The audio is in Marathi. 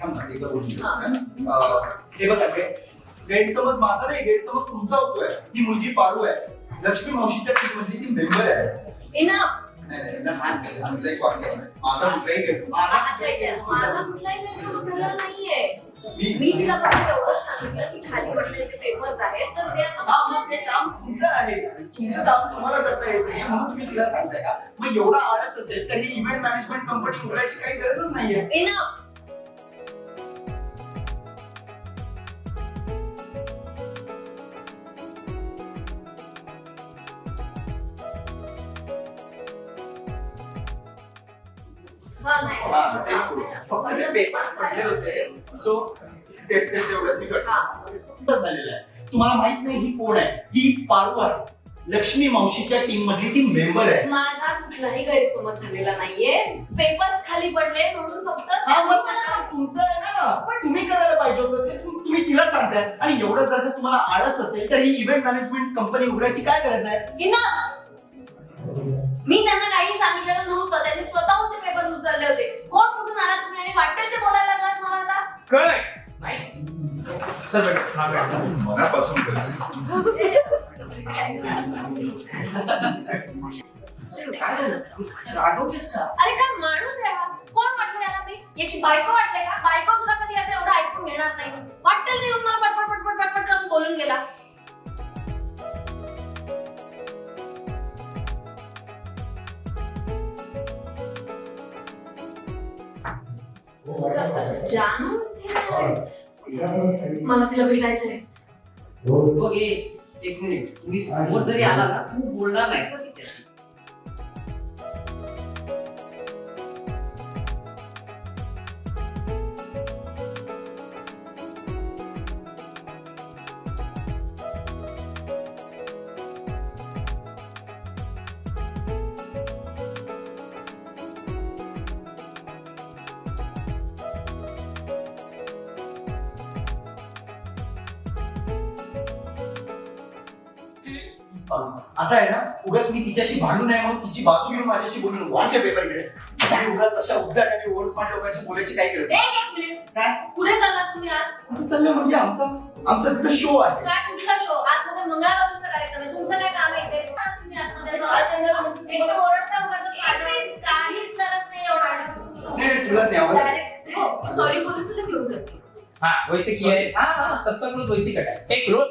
थांब ना, एकदा बोलून घेऊ. हा. अं, हे बघा गे- गैरसमज माझा नाही गैरसमज तुमचा होतोय ही मुलगी पारू आहे लक्ष्मी मावशीच्या टीम मधली ती मेंबर आहे इनफ नाही, नाही, नाही, हा, एक वाक्य आहे. माझा कुठलाही गैर- माझा अच्छा कुठलाही माझा कुठलाही गैरसमज झाला नाहीये मी मी तिला फक्त एवढंच सांगितलं की खाली पेपर्स आहेत तर ते आता हा, मग ते काम तुमचं आहे तुमचं काम तुम्हाला करता येत नाही म्हणून तुम्ही तिला सांगताय का मग एवढा आळस असेल तर ही इव्हेंट मॅनेजमेंट कंपनी उघडायची काही गरजच नाहीये इनफ हा नाही तेच करू. फक्त ते पेपर्स पडले होते सो ते ते तेवढं तिकट. झालेलं आहे. तुम्हाला माहीत नाही ही कोण आहे? ही पारू आहे लक्ष्मी मावशीच्या टीम मधली ती मेंबर आहे. माझा कुठलाही गैरसमज झालेला नाहीये. पेपर्स खाली पडले म्हणून फक्त हा मग ते काम तुमचं आहे ना. पण तुम्ही करायला पाहिजे होतं ते तुम- तुम्ही तिला सांगताय. आणि एवढं जर का तुम्हाला आळस असेल तर ही इव्हेंट मॅनेजमेंट कंपनी उघडायची काय गरज आहे? इनफ मी त्यांना काही नव्हतं हा अरे काय माणूस आहे हा कोण वाटलं याला मी याची बायको वाटले का बायको सुद्धा कधी असं एवढं ऐकून घेणार नाही। वाटेल ते मला पटपट पटपट पटपट करून बोलून गेला जानू. मला तिला भेटायचंय. बघ ए, एक मिनिट. तुम्ही समोर जरी आला ना तू बोलणार नाही आता आहे ना उगाच मी तिच्याशी भांडू नये म्हणून तिची बाजू घेऊन माझ्याशी बोलून वाटते पेपर इकडे. आणि उगाच अशा उद्धार आणि ओव्हर स्मार्ट लोकांशी बोलायची काय गरज नाही. एक एक मिनिट काय कुठे चाललात तुम्ही आज? कुठे चाललं म्हणजे आमचा आमचा तिथं शो आहे. काय कुठला शो आतमध्ये मंगळागौरीचा कार्यक्रम आहे. तुमचं काय काम आहे तुम्ही आतमध्ये काय करणार म्हणजे एक तर तुम्हाला- ओरडता उगाचच माझ्यावर. काहीच गरज नाही एवढा नाही नाही तुला न्यावं लागेल. डायरेक्ट हो सॉरी बोलून तुला घेऊन जाते. हाँ वैसे किया है हाँ हाँ सबका क्लोज वैसे ही कटा है एक रोल